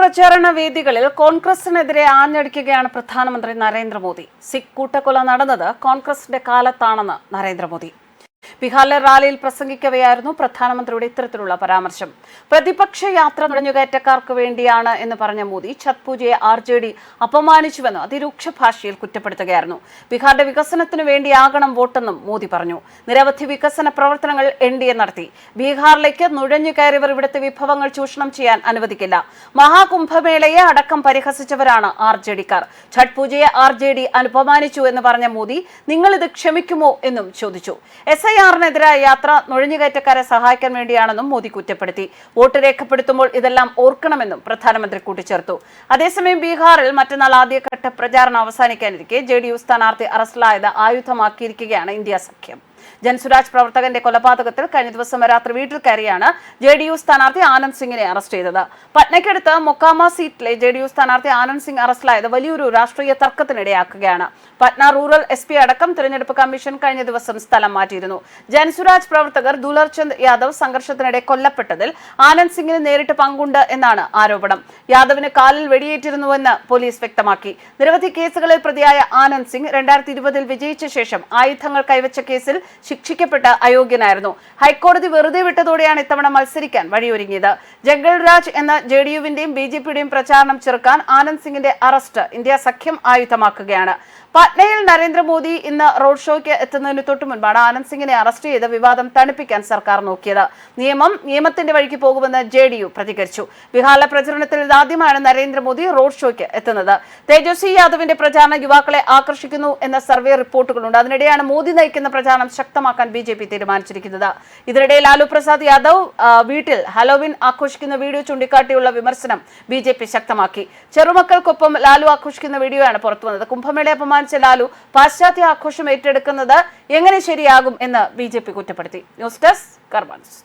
പ്രചാരണ വേദികളിൽ കോൺഗ്രസിനെതിരെ ആഞ്ഞടിക്കുകയാണ് പ്രധാനമന്ത്രി നരേന്ദ്രമോദി. സിഖ് കൂട്ടക്കൊല നടന്നത് കോൺഗ്രസിന്റെ കാലത്താണെന്ന് നരേന്ദ്രമോദി. ബീഹാറിലെ റാലിയിൽ പ്രസംഗിക്കവെയായിരുന്നു പ്രധാനമന്ത്രിയുടെ ഇത്തരത്തിലുള്ള പരാമർശം. പ്രതിപക്ഷ യാത്ര നുഴഞ്ഞുകയറ്റക്കാർക്ക് വേണ്ടിയാണ് എന്ന് പറഞ്ഞ മോദി ഛത് പൂജയെ ആർ ജെ ഡി അപമാനിച്ചുവെന്ന് അതിരൂക്ഷ ഭാഷയിൽ കുറ്റപ്പെടുത്തുകയായിരുന്നു. ബീഹാറിന്റെ വികസനത്തിനു വേണ്ടിയാകണം വോട്ടെന്നും മോദി പറഞ്ഞു. നിരവധി വികസന പ്രവർത്തനങ്ങൾ എൻ ഡി എ നടത്തി. ബീഹാറിലേക്ക് നുഴഞ്ഞു കയറിയവർ ഇവിടുത്തെ വിഭവങ്ങൾ ചൂഷണം ചെയ്യാൻ അനുവദിക്കില്ല. മഹാകുംഭമേളയെ അടക്കം പരിഹസിച്ചവരാണ് ആർ ജെ ഡിക്കാർ ഛഠ് പൂജയെ ആർ ജെ ഡി അനുപമാനിച്ചു എന്ന് പറഞ്ഞ മോദി നിങ്ങൾ ഇത് ക്ഷമിക്കുമോ? എന്നും ചോദിച്ചു. എസ് ഐ ആറിനെതിരായ യാത്ര നുഴഞ്ഞുകയറ്റക്കാരെ സഹായിക്കാൻ വേണ്ടിയാണെന്നും മോദി കുറ്റപ്പെടുത്തി. വോട്ട് രേഖപ്പെടുത്തുമ്പോൾ ഇതെല്ലാം ഓർക്കണമെന്നും പ്രധാനമന്ത്രി കൂട്ടിച്ചേർത്തു. അതേസമയം ബീഹാറിൽ മറ്റന്നാൾ ആദ്യഘട്ട പ്രചാരണം അവസാനിക്കാനിരിക്കെ ജെ ഡി യു സ്ഥാനാർത്ഥി അറസ്റ്റിലായത് ആയുധമാക്കിയിരിക്കുകയാണ് ഇന്ത്യ സഖ്യം. ജൻസുരാജ് പ്രവർത്തകന്റെ കൊലപാതകത്തിൽ കഴിഞ്ഞ ദിവസം രാത്രി വീട്ടിൽ കയറിയാണ് ജെ ഡി യു സ്ഥാനാർത്ഥി ആനന്ദ് സിംഗിനെ അറസ്റ്റ് ചെയ്തത്. പട്നയ്ക്കടുത്ത് മൊക്കാമ സീറ്റിലെ ജെ ഡി യു സ്ഥാനാർത്ഥി ആനന്ദ് സിംഗ് അറസ്റ്റിലായത് വലിയൊരു രാഷ്ട്രീയ തർക്കത്തിനിടയാക്കുകയാണ്. പട്ന റൂറൽ എസ് പി അടക്കം തിരഞ്ഞെടുപ്പ് കമ്മീഷൻ കഴിഞ്ഞ ദിവസം സ്ഥലം മാറ്റിയിരുന്നു. ജൻസുരാജ് പ്രവർത്തകർ ദുലർചന്ദ് യാദവ് സംഘർഷത്തിനിടെ കൊല്ലപ്പെട്ടതിൽ ആനന്ദ് സിംഗിന് നേരിട്ട് പങ്കുണ്ട് എന്നാണ് ആരോപണം. യാദവിന് കാലിൽ വെടിയേറ്റിരുന്നുവെന്ന് പോലീസ് വ്യക്തമാക്കി. നിരവധി കേസുകളിൽ പ്രതിയായ ആനന്ദ് സിംഗ് രണ്ടായിരത്തി ഇരുപതിൽ വിജയിച്ച ശേഷം ആയുധങ്ങൾ കൈവച്ച കേസിൽ ശിക്ഷിക്കപ്പെട്ട അയോഗ്യനായിരുന്നു. ഹൈക്കോടതി വെറുതെ വിട്ടതോടെയാണ് ഇത്തവണ മത്സരിക്കാൻ വഴിയൊരുങ്ങിയത്. ജംഗൾ രാജ് എന്ന ജെ ഡി യുവിന്റെയും ബി ജെ പിയുടെയും പ്രചാരണം ചെറുക്കാൻ ആനന്ദ് സിംഗിന്റെ അറസ്റ്റ് ഇന്ത്യ സഖ്യം ആയുധമാക്കുകയാണ്. പട്നയിൽ നരേന്ദ്രമോദി ഇന്ന് റോഡ് ഷോയ്ക്ക് എത്തുന്നതിന് തൊട്ടു മുൻപാണ് ആനന്ദ് സിംഗിനെ അറസ്റ്റ് ചെയ്ത് വിവാദം തണുപ്പിക്കാൻ സർക്കാർ നോക്കിയത്. നിയമം നിയമത്തിന്റെ വഴിക്ക് പോകുമെന്ന് ജെ ഡി യു പ്രതികരിച്ചു. ബീഹാറിലെ പ്രചരണത്തിൽ ഇതാദ്യമാണ് നരേന്ദ്രമോദി റോഡ് ഷോയ്ക്ക് എത്തുന്നത്. തേജസ്വി യാദവിന്റെ പ്രചാരണം യുവാക്കളെ ആകർഷിക്കുന്നു എന്ന സർവേ റിപ്പോർട്ടുകളുണ്ട്. അതിനിടെയാണ് മോദി നയിക്കുന്ന പ്രചാരണം ശക്തമാക്കാൻ ബി ജെ പി തീരുമാനിച്ചിരിക്കുന്നത്. ഇതിനിടെ ലാലു പ്രസാദ് യാദവ് വീട്ടിൽ ഹലോവിൻ ആഘോഷിക്കുന്ന വീഡിയോ ചൂണ്ടിക്കാട്ടിയുള്ള വിമർശനം ബി ജെ പി ശക്തമാക്കി. ചെറുമക്കൾക്കൊപ്പം ലാലു ആഘോഷിക്കുന്ന വീഡിയോയാണ് പുറത്തുവന്നത്. കുംഭമേളയെ അപമാനിച്ച ലാലു പാശ്ചാത്യ ആഘോഷം ഏറ്റെടുക്കുന്നത് എങ്ങനെ ശരിയാകും എന്ന് ബി കുറ്റപ്പെടുത്തി. News desk കർമാൻസ്